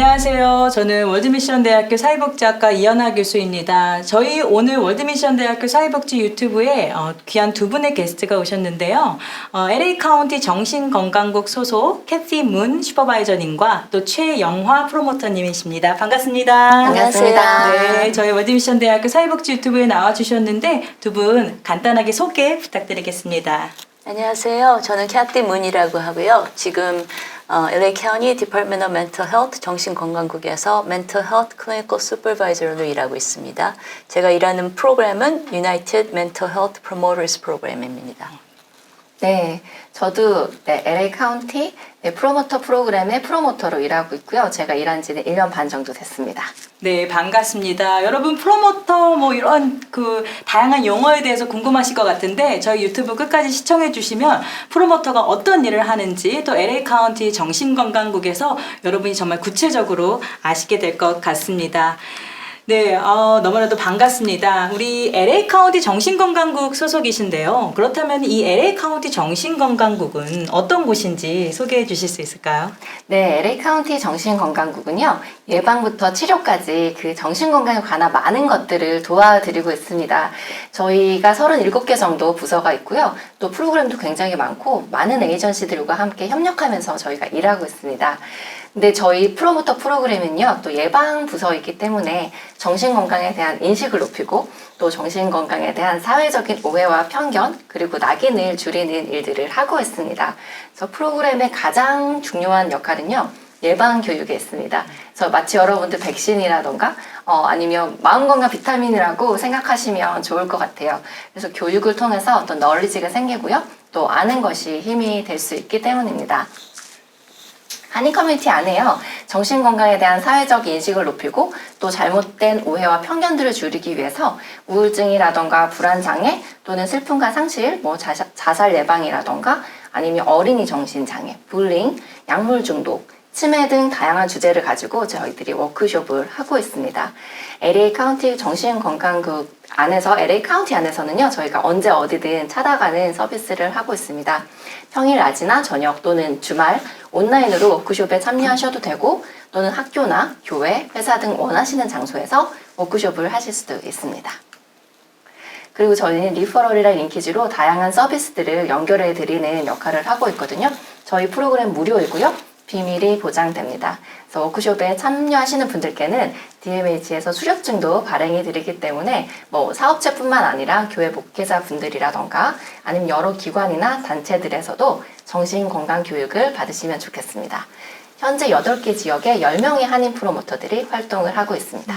안녕하세요. 저는 월드미션 대학교 사회복지학과 이연아 교수입니다. 저희 오늘 월드미션 대학교 사회복지 유튜브에 어, 귀한 두 분의 게스트가 오셨는데요. 어, LA 카운티 정신건강국 소속 캐티 문 슈퍼바이저님과 또 최영화 프로모터님이십니다. 반갑습니다. 반갑습니다. 네, 저희 월드미션 대학교 사회복지 유튜브에 나와주셨는데 두 분 간단하게 소개 부탁드리겠습니다. 안녕하세요. 저는 캐티 문이라고 하고요. 지금 어, LA County Department of Mental Health 정신건강국에서 Mental Health Clinical Supervisor로 일하고 있습니다. 제가 일하는 프로그램은 United Mental Health Promoters 프로그램입니다. 네, 저도 네, LA 카운티 네, 프로모터 프로그램의 프로모터로 일하고 있고요. 제가 일한 지는 1년 반 정도 됐습니다. 네, 반갑습니다. 여러분 프로모터 뭐 이런 그 다양한 용어에 대해서 궁금하실 것 같은데 저희 유튜브 끝까지 시청해 주시면 프로모터가 어떤 일을 하는지 또 LA 카운티 정신건강국에서 여러분이 정말 구체적으로 아시게 될 것 같습니다. 네, 어, 너무나도 반갑습니다. 우리 LA 카운티 정신건강국 소속이신데요. 그렇다면 이 LA 카운티 정신건강국은 어떤 곳인지 소개해 주실 수 있을까요? 네, LA 카운티 정신건강국은요, 예방부터 치료까지 그 정신건강에 관한 많은 것들을 도와드리고 있습니다. 저희가 37개 정도 부서가 있고요. 또 프로그램도 굉장히 많고, 많은 에이전시들과 함께 협력하면서 저희가 일하고 있습니다. 근데 저희 프로모터 프로그램은요, 또 예방 부서이기 때문에 정신건강에 대한 인식을 높이고, 또 정신건강에 대한 사회적인 오해와 편견, 그리고 낙인을 줄이는 일들을 하고 있습니다. 그래서 프로그램의 가장 중요한 역할은요, 예방 교육에 있습니다. 그래서 마치 여러분들 백신이라던가 어, 아니면 마음건강 비타민이라고 생각하시면 좋을 것 같아요. 그래서 교육을 통해서 어떤 널리지가 생기고요. 또 아는 것이 힘이 될 수 있기 때문입니다. 한인 커뮤니티 안에요. 정신건강에 대한 사회적 인식을 높이고 또 잘못된 오해와 편견들을 줄이기 위해서 우울증이라던가 불안장애 또는 슬픔과 상실, 뭐 자살 예방이라던가 아니면 어린이 정신장애, 불링, 약물 중독, 치매 등 다양한 주제를 가지고 저희들이 워크숍을 하고 있습니다. LA 카운티 정신건강국 안에서 LA 카운티 안에서는요, 저희가 언제 어디든 찾아가는 서비스를 하고 있습니다. 평일 낮이나 저녁 또는 주말 온라인으로 워크숍에 참여하셔도 되고 또는 학교나 교회, 회사 등 원하시는 장소에서 워크숍을 하실 수도 있습니다. 그리고 저희는 리퍼럴이랑 링키지로 다양한 서비스들을 연결해 드리는 역할을 하고 있거든요. 저희 프로그램 무료이고요. 비밀이 보장됩니다. 그래서 워크숍에 참여하시는 분들께는 DMH에서 수료증도 발행해 드리기 때문에 뭐 사업체뿐만 아니라 교회 목회자 분들이라던가 아니면 여러 기관이나 단체들에서도 정신건강 교육을 받으시면 좋겠습니다. 현재 8개 지역에 10명의 한인 프로모터들이 활동을 하고 있습니다.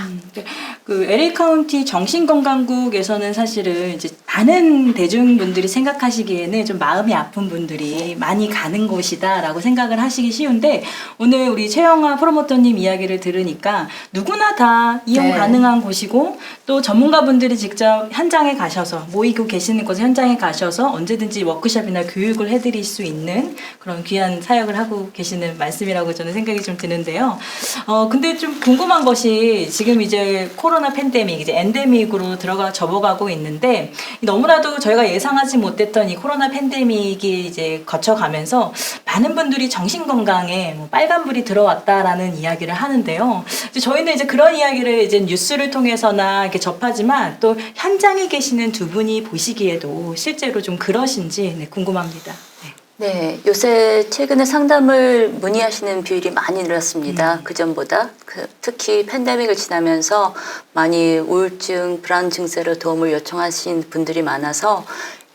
그 LA 카운티 정신건강국에서는 사실은 이제 많은 대중분들이 생각하시기에는 좀 마음이 아픈 분들이 많이 가는 곳이다라고 생각을 하시기 쉬운데 오늘 우리 최영아 프로모터님 이야기를 들으니까 누구나 다 이용 네. 가능한 곳이고 또 전문가분들이 직접 현장에 가셔서 모이고 계시는 곳에 현장에 가셔서 언제든지 워크숍이나 교육을 해드릴 수 있는 그런 귀한 사역을 하고 계시는 말씀이라고 저는 생각이 좀 드는데요. 어 근데 좀 궁금한 것이 지금 이제 코로나 팬데믹 이제 엔데믹으로 들어가 접어가고 있는데 너무나도 저희가 예상하지 못했던 이 코로나 팬데믹이 이제 거쳐가면서 많은 분들이 정신 건강에 뭐 빨간불이 들어왔다라는 이야기를 하는데요. 이제 저희는 이제 그런 이야기를 이제 뉴스를 통해서나 이렇게 접하지만 또 현장에 계시는 두 분이 보시기에도 실제로 좀 그러신지 네, 궁금합니다. 네. 네, 요새 최근에 상담을 문의하시는 비율이 많이 늘었습니다. 그 전보다 그, 특히 팬데믹을 지나면서 많이 우울증, 불안 증세로 도움을 요청하신 분들이 많아서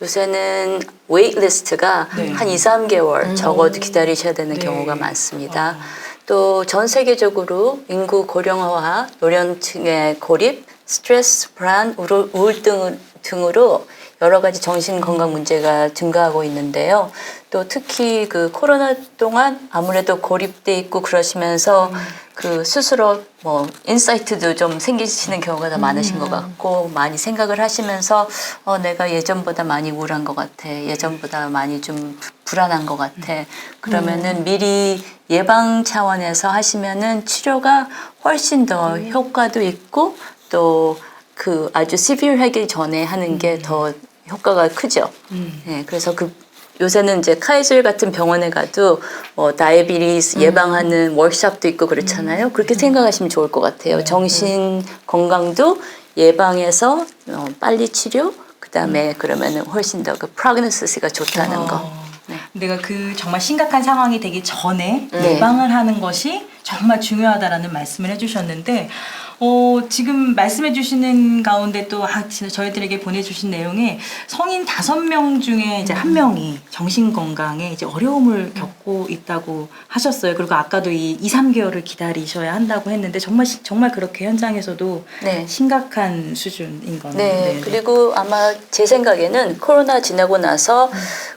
요새는 웨이트리스트가 네. 한 2, 3개월 적어도 기다리셔야 되는 네. 경우가 많습니다. 아. 또전 세계적으로 인구 고령화와 노년층의 고립, 스트레스, 불안, 우울- 우울증 등으로 여러 가지 정신 건강 문제가 증가하고 있는데요. 또 특히 그 코로나 동안 아무래도 고립돼 있고 그러시면서 그 스스로 뭐 인사이트도 좀 생기시는 경우가 더 많으신 것 같고 많이 생각을 하시면서 어 내가 예전보다 많이 우울한 것 같아 예전보다 많이 좀 부- 불안한 것 같아. 그러면은 미리 예방 차원에서 하시면은 치료가 훨씬 더 효과도 있고 또 그 아주 시비하기 전에 하는 게 더 효과가 크죠. 음. 네, 그래서 그 요새는 이제 카이즐 같은 병원에 가도 뭐 다이비리스 예방하는 워크숍도 있고 그렇잖아요. 그렇게 생각하시면 좋을 것 같아요. 정신 건강도 예방해서 어, 빨리 치료, 그 다음에 그러면은 훨씬 더 그 프로그노시스가 좋다는 거. 어, 내가 그 정말 심각한 상황이 되기 전에 네. 예방을 하는 것이 정말 중요하다라는 말씀을 해주셨는데 어, 지금 말씀해 주시는 가운데 또 아, 저희들에게 보내주신 내용에 성인 다섯 명 중에 이제 한 명이 정신 건강에 이제 어려움을 겪고 있다고 하셨어요. 그리고 아까도 이 2, 3개월을 기다리셔야 한다고 했는데 정말 시- 정말 그렇게 현장에서도 네. 심각한 수준인 거네요. 네, 그리고 아마 제 생각에는 코로나 지나고 나서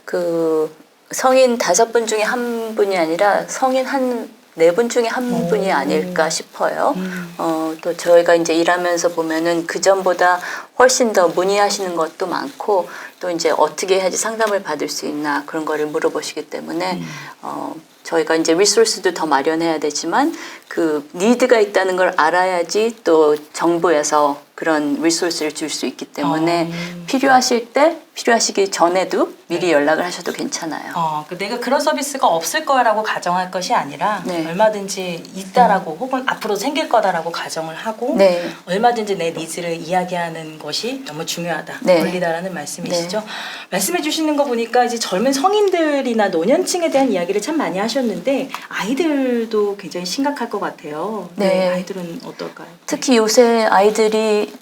그 성인 다섯 분 중에 한 분이 아니라 성인 한 네 분 중에 한 분이 아닐까 싶어요. 음. 어, 또 저희가 이제 일하면서 보면은 그 전보다 훨씬 더 문의하시는 것도 많고 또 이제 어떻게 해야지 상담을 받을 수 있나 그런 거를 물어보시기 때문에 어, 저희가 이제 리소스도 더 마련해야 되지만 그 니드가 있다는 걸 알아야지 또 정부에서 그런 리소스를 줄 수 있기 때문에 어. 필요하실 때 필요하시기 전에도 미리 연락을 하셔도 괜찮아요. 어, 그 내가 그런 서비스가 없을 거라고 가정할 것이 아니라 네. 얼마든지 있다라고 혹은 앞으로 생길 거다라고 가정을 하고 네. 얼마든지 내 니즈를 이야기하는 것이 너무 중요하다, 네. 권리다라는 말씀이시죠. 말씀해 주시는 거 보니까 이제 젊은 성인들이나 노년층에 대한 이야기를 참 많이 하셨는데 아이들도 굉장히 심각할 것 같아요. 네. 아이들은 어떨까요? 특히 요새 아이들이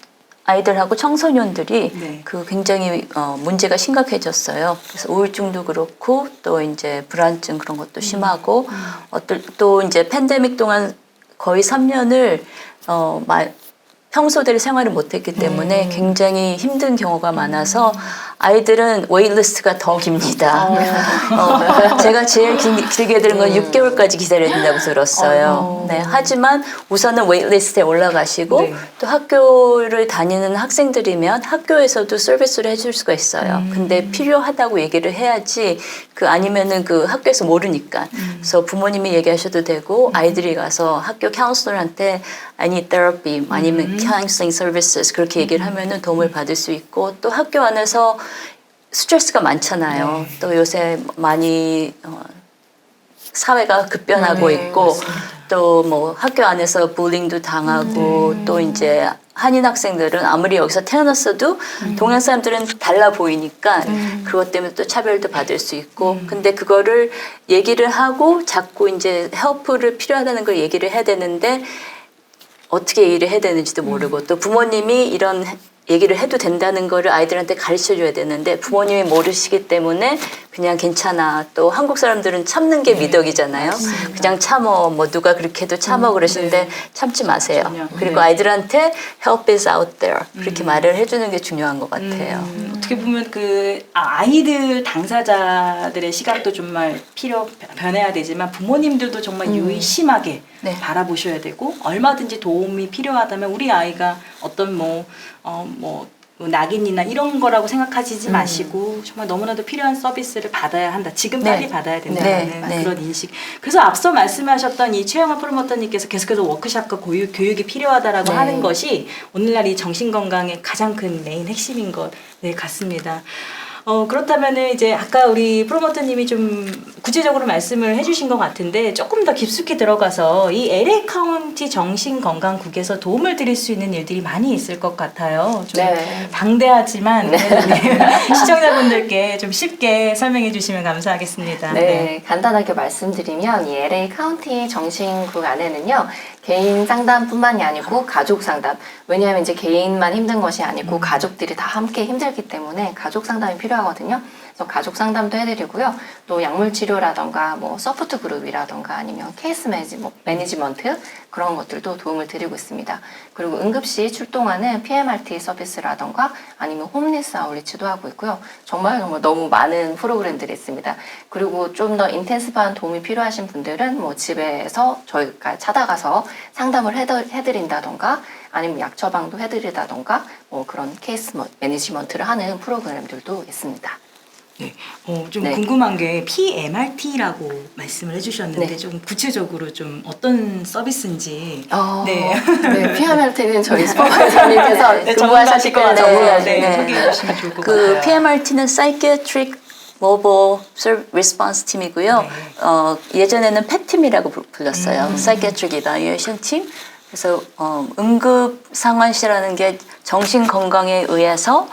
아이들하고 청소년들이 네. 그 굉장히 어, 문제가 심각해졌어요. 그래서 우울증도 그렇고 또 이제 불안증 그런 것도 심하고 어떨 또 이제 팬데믹 동안 거의 3년을 어, 마, 평소대로 생활을 못했기 때문에 굉장히 힘든 경우가 많아서 아이들은 웨이트리스트가 더 깁니다. 어, 제가 제일 긴, 길게 들은 건 6개월까지 기다려야 된다고 들었어요. 네, 하지만 우선은 웨이트리스트에 올라가시고 네. 또 학교를 다니는 학생들이면 학교에서도 서비스를 해줄 수가 있어요. 근데 필요하다고 얘기를 해야지 그 아니면은 그 학교에서 모르니까. 그래서 부모님이 얘기하셔도 되고 아이들이 가서 학교 카운슬러한테 I need therapy 아니면 counseling services 그렇게 얘기를 하면은 도움을 받을 수 있고 또 학교 안에서 스트레스가 많잖아요. 또 요새 많이 어, 사회가 급변하고 네, 있고 또 뭐 학교 안에서 불링도 당하고 또 이제 한인 학생들은 아무리 여기서 태어났어도 동양 사람들은 달라 보이니까 그것 때문에 또 차별도 받을 수 있고 근데 그거를 얘기를 하고 자꾸 이제 헬프를 필요하다는 걸 얘기를 해야 되는데 어떻게 얘기를 해야 되는지도 모르고 또 부모님이 이런 얘기를 해도 된다는 거를 아이들한테 가르쳐 줘야 되는데 부모님이 모르시기 때문에 그냥 괜찮아. 또 한국 사람들은 참는 게 미덕이잖아요. 그냥 참어. 뭐 누가 그렇게 해도 참어 그러시는데 참지 마세요. 전혀. 그리고 네. 아이들한테 help is out there. 그렇게 말을 해주는 게 중요한 것 같아요. 음, 어떻게 보면 그 아, 아이들 당사자들의 시각도 정말 필요 변해야 되지만 부모님들도 정말 유의심하게 네. 바라보셔야 되고 얼마든지 도움이 필요하다면 우리 아이가 어떤 뭐 어 뭐 낙인이나 이런 거라고 생각하시지 마시고 정말 너무나도 필요한 서비스를 받아야 한다. 지금 네. 빨리 받아야 된다는 네. 네. 그런 인식. 그래서 앞서 말씀하셨던 이 최영아 프로모터님께서 계속해서 워크샵과 교육, 교육이 필요하다라고 네. 하는 것이 오늘날 이 정신 건강의 가장 큰 메인 핵심인 것 네, 같습니다. 어, 그렇다면은 이제 아까 우리 프로모터님이 좀 구체적으로 말씀을 해주신 것 같은데 조금 더 깊숙이 들어가서 이 LA 카운티 정신건강국에서 도움을 드릴 수 있는 일들이 많이 있을 것 같아요. 좀 네. 방대하지만 시청자분들께 좀 쉽게 설명해 주시면 감사하겠습니다. 네, 간단하게 말씀드리면 이 LA 카운티 정신국 안에는요. 개인 상담뿐만이 아니고 가족 상담. 왜냐하면 이제 개인만 힘든 것이 아니고 가족들이 다 함께 힘들기 때문에 가족 상담이 필요하거든요. 그래서 가족 상담도 해드리고요. 또 약물 치료라던가 뭐 서포트 그룹이라던가 아니면 케이스 매니지, 뭐 매니지먼트 그런 것들도 도움을 드리고 있습니다. 그리고 응급시 출동하는 PMRT 서비스라던가 아니면 홈리스 아울리치도 하고 있고요. 정말 정말 너무 많은 프로그램들이 있습니다. 그리고 좀 더 인텐시브한 도움이 필요하신 분들은 뭐 집에서 저희가 찾아가서 상담을 해드, 해드린다던가 아니면 약 처방도 해드리다던가 뭐 그런 케이스 뭐 매니지먼트를 하는 프로그램들도 있습니다. 네. 어, 좀 네. 궁금한 게 PMRT라고 말씀을 해주셨는데 네. 좀 구체적으로 좀 어떤 서비스인지 어, 네. 네, PMRT는 저희 슈퍼바이저님께서 네, 근무하실 전문가실 거예요. 거예요. 전문가. 네, 네. 소개해 주시면 좋을 것 그 같아요. PMRT는 Psychiatric mobile Ser- response 팀이고요. 네. 어, 예전에는 펫팀이라고 불- 불렀어요. 음. psychiatric evaluation 팀. 그래서 어, 응급 상황시라는 게 정신 건강에 의해서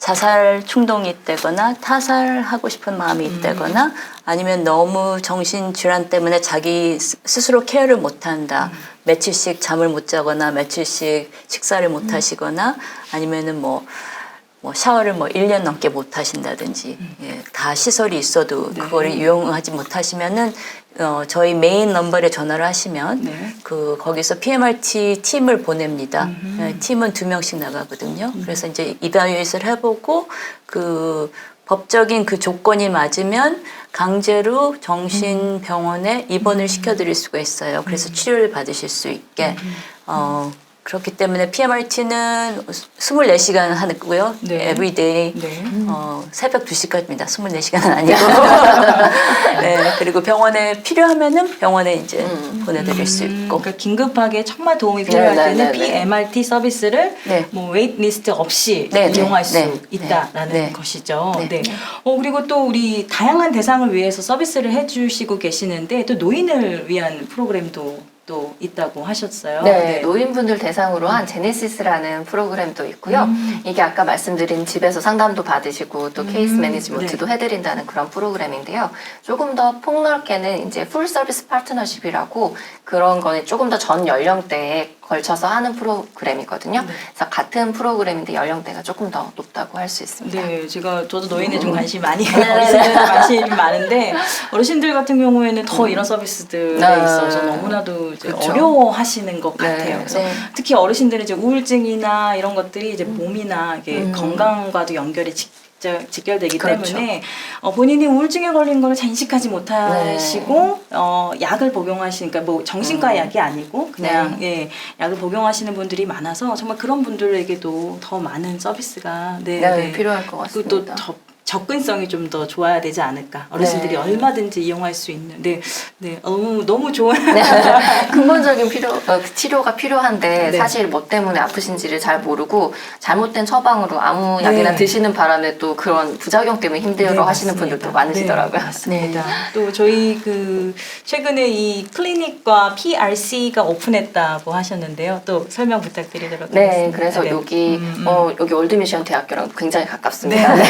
자살 충동이 있다거나 타살하고 싶은 마음이 있다거나 아니면 너무 정신 질환 때문에 자기 스- 스스로 케어를 못 한다. 며칠씩 잠을 못 자거나 며칠씩 식사를 못 하시거나 아니면은 뭐 뭐 샤워를 뭐 1년 넘게 못 하신다든지. 예, 다 시설이 있어도 네. 그거를 이용하지 못하시면은 어, 저희 메인 넘버에 전화를 하시면 네. 그 거기서 PMRT 팀을 보냅니다. 음. 예, 팀은 두 명씩 나가거든요. 그래서 이제 이바유에이트를 해보고 그 법적인 그 조건이 맞으면 강제로 정신병원에 입원을 시켜드릴 수가 있어요. 그래서 치료를 받으실 수 있게. 어, 그렇기 때문에 PMRT는 24시간 하고요. 네. everyday. 네. 어, 새벽 2시까지입니다. 24시간은 아니고. 네, 그리고 병원에 필요하면은 병원에 이제 보내드릴 수 음, 있고. 그러니까 긴급하게 정말 도움이 필요할 네, 네, 때는 네, 네. PMRT 서비스를 네. 뭐 웨이트리스트 없이 네, 네, 이용할 수 네, 있다라는 네, 네. 것이죠. 네. 네. 어 그리고 또 우리 다양한 대상을 위해서 서비스를 해주시고 계시는데 또 노인을 위한 프로그램도 또 있다고 하셨어요. 네, 노인분들 대상으로 한 제네시스라는 프로그램도 있고요. 음. 이게 아까 말씀드린 집에서 상담도 받으시고 또 케이스 음, 매니지먼트도 해드린다는 그런 프로그램인데요. 조금 더 폭넓게는 이제 풀 서비스 파트너십이라고 그런 거는 조금 더 전 연령대에 걸쳐서 하는 프로그램이거든요. 그래서 같은 프로그램인데 연령대가 조금 더 높다고 할 수 있습니다. 네, 제가 저도 노인에 좀 관심이 많이 네, 네, 어르신들 관심이 좀 많은데 어르신들 같은 경우에는 더 이런 서비스들에 네. 있어서 너무나도 이제 그쵸. 어려워하시는 것 네, 같아요. 그래서 네. 특히 어르신들은 이제 우울증이나 이런 것들이 이제 몸이나 이게 음. 건강과도 연결이 직 직결 되기 그렇죠. 때문에 어, 본인이 우울증에 걸린 걸 인식하지 못하시고 어, 약을 복용하시니까 뭐 정신과 음. 약이 아니고 그냥 예 약을 복용하시는 분들이 많아서 정말 그런 분들에게도 더 많은 서비스가 네, 네, 네. 필요할 것 같습니다. 더 접근성이 좀 더 좋아야 되지 않을까 어르신들이 네. 얼마든지 이용할 수 있는 네, 네 너무 너무 좋은 근본적인 필요, 어, 치료가 필요한데 네. 사실 뭐 때문에 아프신지를 잘 모르고 잘못된 처방으로 아무 약이나 네. 드시는 바람에 또 그런 부작용 때문에 힘들어 네, 하시는. 분들도 많으시더라고요. 네, 맞습니다. 또 저희 그 최근에 이 클리닉과 PRC가 오픈했다고 하셨는데요. 또 설명 부탁드리도록 하겠습니다. 네, 그래서 네. 여기 음, 음. 어 여기 올드미션 대학교랑 굉장히 가깝습니다. 네.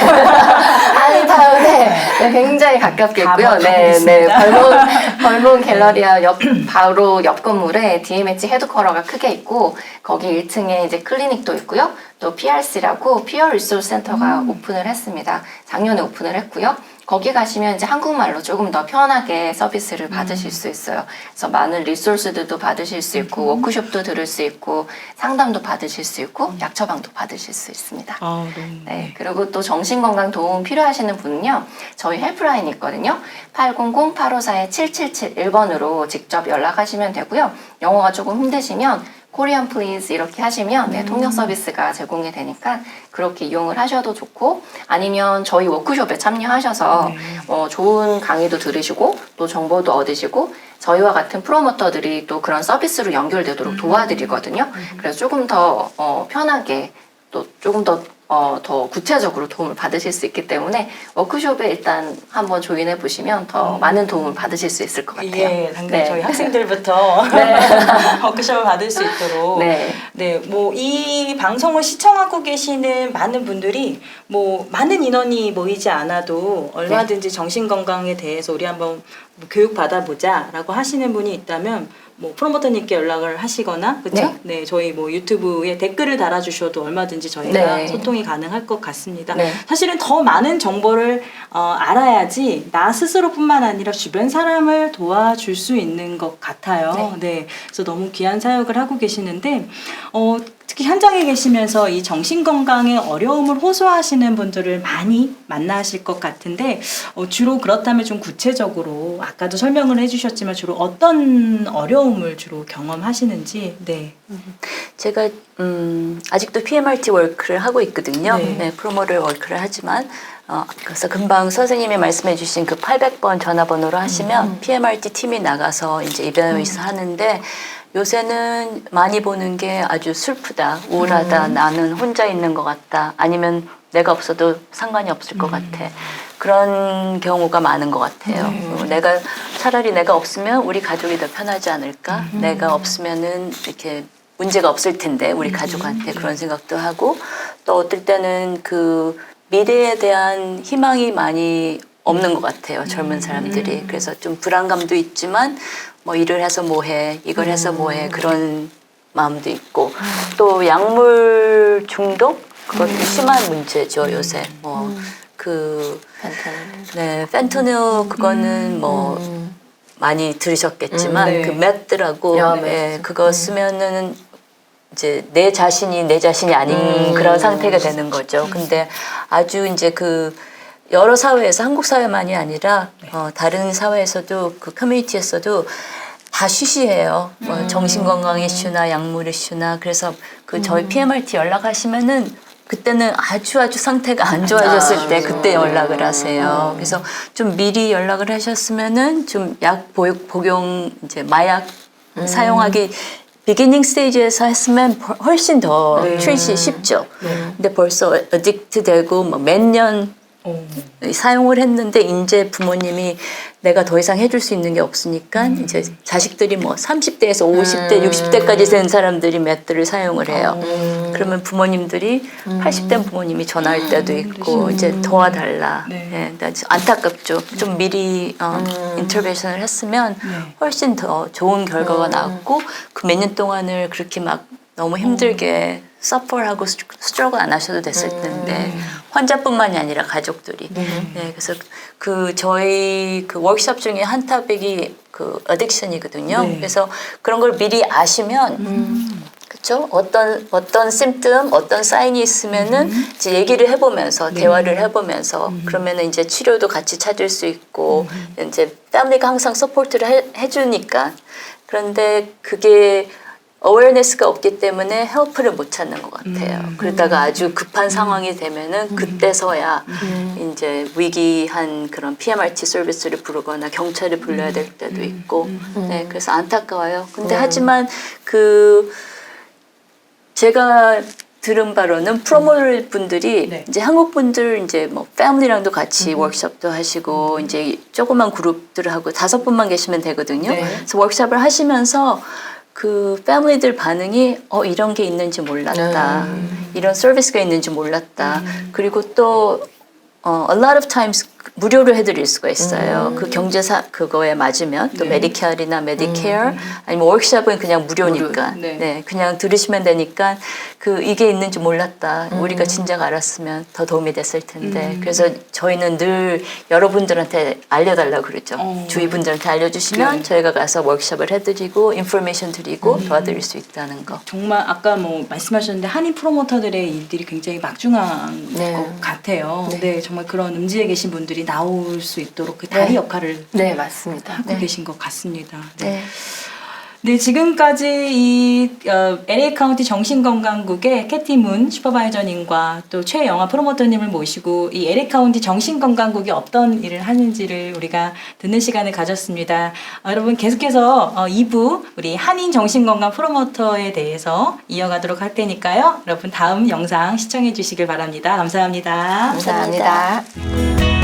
한인타운에 네, 굉장히 가깝게 있고요. 네, 네. 벌몬 벌몬 갤러리아 옆 바로 옆 건물에 DMH 헤드쿼터가 크게 있고 거기 1층에 이제 클리닉도 있고요. 또 PRC라고 피어 리소스 센터가 음. 오픈을 했습니다. 작년에 오픈을 했고요. 거기 가시면 이제 한국말로 조금 더 편하게 서비스를 음. 받으실 수 있어요. 그래서 많은 리소스들도 받으실 수 있고 워크숍도 들을 수 있고 상담도 받으실 수 있고 약 처방도 받으실 수 있습니다. 아, 너무 네, 그리고 또 정신건강 도움 필요하시는 분은요, 저희 헬프라인이 있거든요. 800-854-7771번으로 직접 연락하시면 되고요. 영어가 조금 힘드시면 코리안 플리즈 이렇게 하시면 네, 통역 서비스가 제공이 되니까 그렇게 이용을 하셔도 좋고 아니면 저희 워크숍에 참여하셔서 네. 어, 좋은 강의도 들으시고 또 정보도 얻으시고 저희와 같은 프로모터들이 또 그런 서비스로 연결되도록 도와드리거든요. 그래서 조금 더 어, 편하게 또 조금 더, 어, 더 구체적으로 도움을 받으실 수 있기 때문에 워크숍에 일단 한번 조인해 보시면 더 많은 도움을 받으실 수 있을 것 같아요. 예, 당장 네. 저희 학생들부터 네. 워크숍을 받을 수 있도록 네. 네, 뭐 이 방송을 시청하고 계시는 많은 분들이 뭐 많은 인원이 모이지 않아도 얼마든지 정신 건강에 대해서 우리 한번 뭐 교육 받아보자라고 하시는 분이 있다면 뭐 프로모터님께 연락을 하시거나 그렇죠? 네. 저희 뭐 유튜브에 댓글을 달아주셔도 얼마든지 저희가 네. 소통이 가능할 것 같습니다. 네. 사실은 더 많은 정보를 어, 알아야지 나 스스로뿐만 아니라 주변 사람을 도와줄 수 있는 것 같아요. 네. 그래서 너무 귀한 사역을 하고 계시는데 어, 특히 현장에 계시면서 이 정신 건강의 어려움을 호소하시는 분들을 많이 만나실 것 같은데 어, 주로 그렇다면 좀 구체적으로 아까도 설명을 해주셨지만 주로 어떤 어려움을 주로 경험하시는지 네. 제가 음, 아직도 PMRT 워크를 하고 있거든요. 네. 네. 프로모를 워크를 하지만 어, 그래서 금방 선생님이 말씀해주신 그 800번 전화번호로 하시면 PMRT 팀이 나가서 이제 이베노이스 하는데 요새는 많이 보는 게 아주 슬프다, 우울하다, 나는 혼자 있는 것 같다, 아니면 내가 없어도 상관이 없을 것 같아. 그런 경우가 많은 것 같아요. 어, 내가 차라리 내가 없으면 우리 가족이 더 편하지 않을까? 내가 없으면은 이렇게 문제가 없을 텐데 우리 가족한테 그런 생각도 하고 또 어떨 때는 그 미래에 대한 희망이 많이 없는 것 같아요. 젊은 사람들이 그래서 좀 불안감도 있지만 뭐 일을 해서 뭐해 이걸 해서 뭐해 그런 마음도 있고. 또 약물 중독? 그것도 심한 문제죠 요새. 뭐그 펜타닐. 네, 펜토닐 그거는 뭐 많이 들으셨겠지만 음, 네. 그 맷드라고 야, 예, 맷. 그거 쓰면은 이제 내 자신이 내 자신이 아닌 음. 그런 상태가 되는 거죠. 근데 아주 이제 그 여러 사회에서 한국 사회만이 아니라 어, 다른 사회에서도 그 커뮤니티에서도 다 쉬쉬해요. 뭐 정신건강 이슈나 약물 이슈나 그래서 그 저희 PMRT 연락하시면은 그때는 아주 아주 상태가 안 좋아졌을 때 그때 연락을 하세요. 그래서 좀 미리 연락을 하셨으면은 좀 약 복용 이제 마약 사용하기 비기닝 스테이지에서 했으면 벌- 훨씬 더 네. 트리시 쉽죠. 근데 벌써 어딕트 되고 뭐 몇 년 어. 사용을 했는데 이제 부모님이 내가 더 이상 해줄 수 있는 게 없으니까 이제 자식들이 뭐 30대에서 50대, 60대까지 된 사람들이 맷들을 사용을 해요. 그러면 부모님들이 80대 부모님이 전화할 때도 있고 이제 도와달라. 네. 예, 나 진짜 안타깝죠. 좀 미리 어, 인터벤션을 했으면 네. 훨씬 더 좋은 결과가 나왔고 그 몇 년 동안을 그렇게 막 너무 힘들게 서퍼하고 스트러글 안 하셔도 됐을 텐데 환자뿐만이 아니라 가족들이. 네. 그래서 그 저희 그 워크숍 중에 한 타백이 그 어딕션이거든요. 네. 그래서 그런 걸 미리 아시면 그렇죠 어떤 어떤 심점 어떤 사인이 있으면은 이제 얘기를 해보면서 대화를 해보면서 그러면은 이제 치료도 같이 찾을 수 있고 이제 패밀리가 항상 서포트를 해, 해주니까. 그런데 그게 어웨어네스가 없기 때문에 헬프를 못 찾는 것 같아요. 그러다가 아주 급한 상황이 되면은 그때서야 이제 위기한 그런 PMRT 서비스를 부르거나 경찰을 불러야 될 때도 있고, 네, 그래서 안타까워요. 근데 하지만 그 제가 들은 바로는 프로모터 분들이 네. 이제 한국 분들 이제 뭐 패밀리랑도 같이 워크숍도 하시고 이제 조그만 그룹들을 하고 다섯 분만 계시면 되거든요. 네. 그래서 워크숍을 하시면서 그 패밀리들 반응이 어 이런 게 있는지 몰랐다. 이런 서비스가 있는지 몰랐다. 그리고 또 어, a lot of times 무료로 해드릴 수가 있어요. 그 경제사 그거에 맞으면 또 네. 메디케어나 메디케어 아니면 워크숍은 그냥 무료니까 무료, 네. 네, 그냥 들으시면 되니까 그 이게 있는지 몰랐다. 우리가 진작 알았으면 더 도움이 됐을 텐데. 그래서 저희는 늘 여러분들한테 알려달라고 그러죠. 어. 주위 분들한테 알려주시면 네. 저희가 가서 워크숍을 해드리고 인포메이션 드리고 도와드릴 수 있다는 거. 정말 아까 뭐 말씀하셨는데 한인 프로모터들의 일들이 굉장히 막중한 네. 것 같아요. 네. 네. 정말 그런 음지에 계신 분들 이 나올 수 있도록 그 다리 네. 역할을 네, 맞습니다. 하고 네. 계신 것 같습니다. 네. 네. 네, 지금까지 이 어, LA 카운티 정신건강국의 캐티 문 슈퍼바이저님과 또 최영화 프로모터님을 모시고 이 LA 카운티 정신건강국이 어떤 일을 하는지를 우리가 듣는 시간을 가졌습니다. 어, 여러분 계속해서 어, 2부 우리 한인 정신건강 프로모터에 대해서 이어가도록 할 테니까요. 여러분 다음 영상 시청해 주시길 바랍니다 감사합니다. 감사합니다.